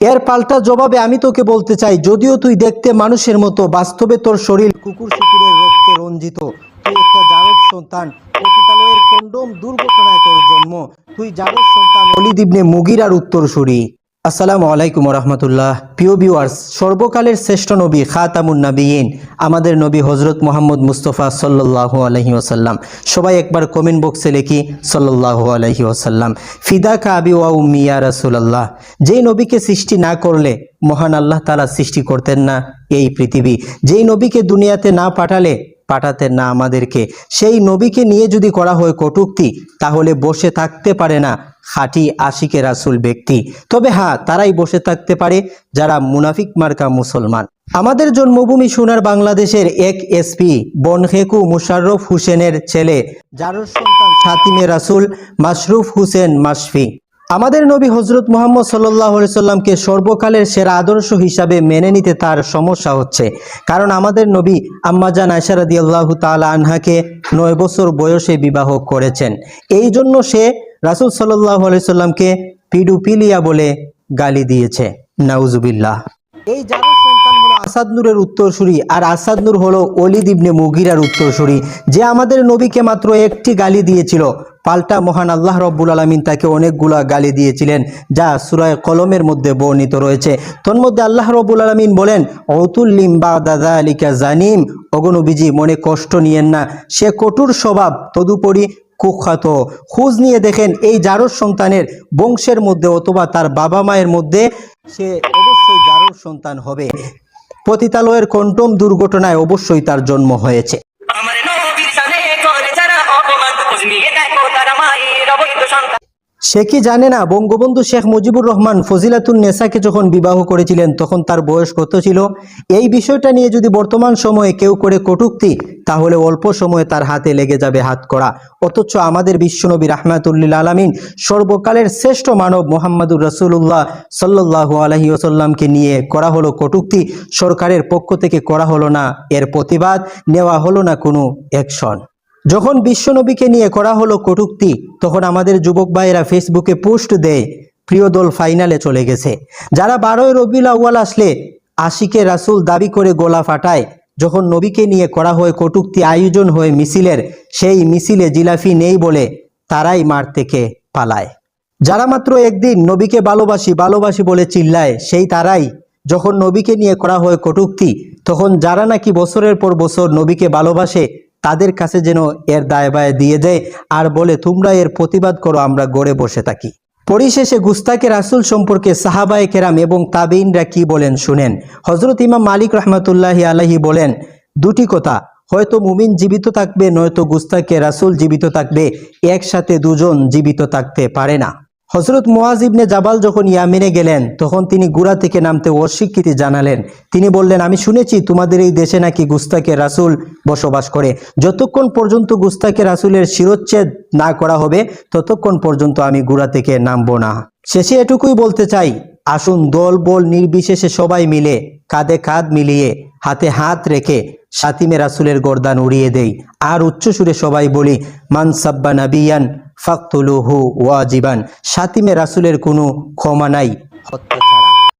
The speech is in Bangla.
এর পাল্টা জবাবে আমি তোকে বলতে চাই, যদিও তুই দেখতে মানুষের মতো, বাস্তবে তোর শরীর কুকুর শুকুরের রক্তে রঞ্জিত। তুই একটা জারদ সন্তান, পতিতালয়ের কন্ডম দুর্ঘটনায় তোর জন্ম। তুই জারদ সন্তান অলিদিবনে মুগিরার উত্তরসূরি। আসসালামু আলাইকুম রহমতুল্লাহ প্রিয় ভিউয়ার্স সর্বকালের শ্রেষ্ঠ নবী খাতামুন নবীন আমাদের নবী হজরত মোহাম্মদ মুস্তফা সাল্লাহ আলহি ওসাল্লাম সবাই একবার কমেন্ট বক্সে লিখি সাল্লাহ আলহি ওসাল্লাম ফিদা কাবি ওয়া উম্মিয়া রাসুলাল্লাহ। যেই নবীকে সৃষ্টি না করলে মহান আল্লাহ তালা সৃষ্টি করতেন না এই পৃথিবী। যেই নবীকে দুনিয়াতে না পাঠালে পাঠাতেন না আমাদেরকে। সেই নবীকে নিয়ে যদি করা হয় কটুক্তি, তাহলে বসে থাকতে পারে না খাঁটি আশিকে রাসুল ব্যক্তি। তবে হ্যাঁ তারাই বসে থাকতে পারে যারা মুনাফিক মার্কা মুসলমান। আমাদের জন্মভূমি সোনার বাংলাদেশের এক এসপি বনহেকু মুশাররফ হোসেনের ছেলে যার সন্তান সাতিমে রাসুল মাশরুফ হোসেন মাশফি। আমাদের নবী হজরত মোহাম্মদ সাল্লাহ সাল্লামকে সর্বকালের সেরা আদর্শ হিসাবে মেনে নিতে তার সমস্যা হচ্ছে। কারণ আমাদের নবী আম্মাজান আয়সারাদি আল্লাহ তালা আনহাকে নয় বছর বয়সে বিবাহ করেছেন। এই জন্য সে রাসুল সাল্লাহ সাল্লামকে পিডুপিলিয়া বলে গালি দিয়েছে। নাউজুবিল্লাহ। এই আসাদ নূরের উত্তরসূরি আর আসাদ নূর হলো অলিদ ইবনে মুগিরার উত্তরসূরি। যে আমাদের নবীকে মাত্র একটি গালি দিয়েছিল, পাল্টা মহান আল্লাহ রব্বুল আলমিন তাকে অনেকগুলা গালি দিয়েছিলেন, যা সুরায় কলমের মধ্যে বর্ণিত রয়েছে। তন্মধ্যে আল্লাহ রব্বুল আলমিন বলেন, অতুল্লিম বা দাদা আলিকা জানিম অগনবীজি মনে কষ্ট নিয়েন না। সে কঠোর স্বভাব, তদুপরি কুখ্যাত। খোঁজ নিয়ে দেখেন, এই জারোর সন্তানের বংশের মধ্যে অথবা তার বাবা মায়ের মধ্যে সে অবশ্যই জারোর সন্তান হবে। পতিতালয়ের কন্টম দুর্ঘটনায় অবশ্যই তার জন্ম হয়েছে আমার নবীর সানে করে যারা অপমান খোঁজ নিয়ে দেখো তারা মায়ের অবৈধ সন্তান সে কি জানে না, বঙ্গবন্ধু শেখ মুজিবুর রহমান ফজিলাতুন নেসাকে যখন বিবাহ করেছিলেন, তখন তার বয়স কত ছিল? এই বিষয়টা নিয়ে যদি বর্তমান সময়ে কেউ করে কটুক্তি, তাহলে অল্প সময়ে তার হাতে লেগে যাবে হাত করা। অথচ আমাদের বিশ্বনবী রাহমাতুল্লিল আলমিন সর্বকালের শ্রেষ্ঠ মানব মোহাম্মদুর রসুল্লাহ সাল্লাহ আলহি ওসাল্লামকে নিয়ে করা হলো কটুক্তি। সরকারের পক্ষ থেকে করা হলো না এর প্রতিবাদ, নেওয়া হলো না কোনো অ্যাকশন। যখন বিশ্বনবীকে নিয়ে করা হলো কটুক্তি, তখন আমাদের যুবক ভাইয়েরা ফেসবুকে পোস্ট দেয়, প্রিয় দল ফাইনালে চলে গেছে। যারা বারোই রবিউল আউ্য়াল আসলে আশিকে রাসুল দাবি করে গোলা ফাটায়, যখন নবীকে নিয়ে করা হয় কটুক্তি আয়োজন হয়ে মিছিলের, সেই মিছিলে জিলাফি নেই বলে তারাই মার থেকে পালায়। যারা মাত্র একদিন নবীকে ভালোবাসি ভালোবাসি বলে চিল্লায়, সেই তারাই যখন নবীকে নিয়ে করা হয় কটুক্তি, তখন যারা নাকি বছরের পর বছর নবীকে ভালোবাসে তাদের কাছে যেন এর দায় বায় দিয়ে দেয় আর বলে, তোমরা এর প্রতিবাদ করো, আমরা গড়ে বসে থাকি। পরিশেষে গুস্তাকে রাসুল সম্পর্কে সাহাবায়ে কেরাম এবং তাবেইনরা কি বলেন শুনেন। হজরত ইমাম মালিক রহমতুল্লাহি আলাহি বলেন, দুটি কথা, হয়তো মুমিন জীবিত থাকবে, নয়তো গুস্তাকে রাসুল জীবিত থাকবে, একসাথে দুজন জীবিত থাকতে পারে না। হজরত মোয়াজ ইবনে জাবাল যখন ইয়ামিনে গেলেন, তখন তিনি গুড়া থেকে নামতে অস্বীকৃতি জানালেন। তিনি বললেন, আমি শুনেছি তোমাদের এই দেশে নাকি গুস্তাকে রাসুল বসবাস করে। যতক্ষণ পর্যন্ত গুস্তাকে রাসুলের শিরোচ্ছেদ না করা হবে, ততক্ষণ পর্যন্ত আমি গুড়া থেকে নামব না। শেষে এটুকুই বলতে চাই, আসুন দল বল নির্বিশেষে সবাই মিলে কাঁধে কাঁধ মিলিয়ে হাতে হাত রেখে সাতিমে রাসুলের গর্দান উড়িয়ে দেই। আর উচ্চ সুরে সবাই বলি মানসাব্বা নাবিয়ান ফাকতুলুহু ওয়াজিবান। সাতিমে রাসুলের কোনো ক্ষমা নাই। হত্যা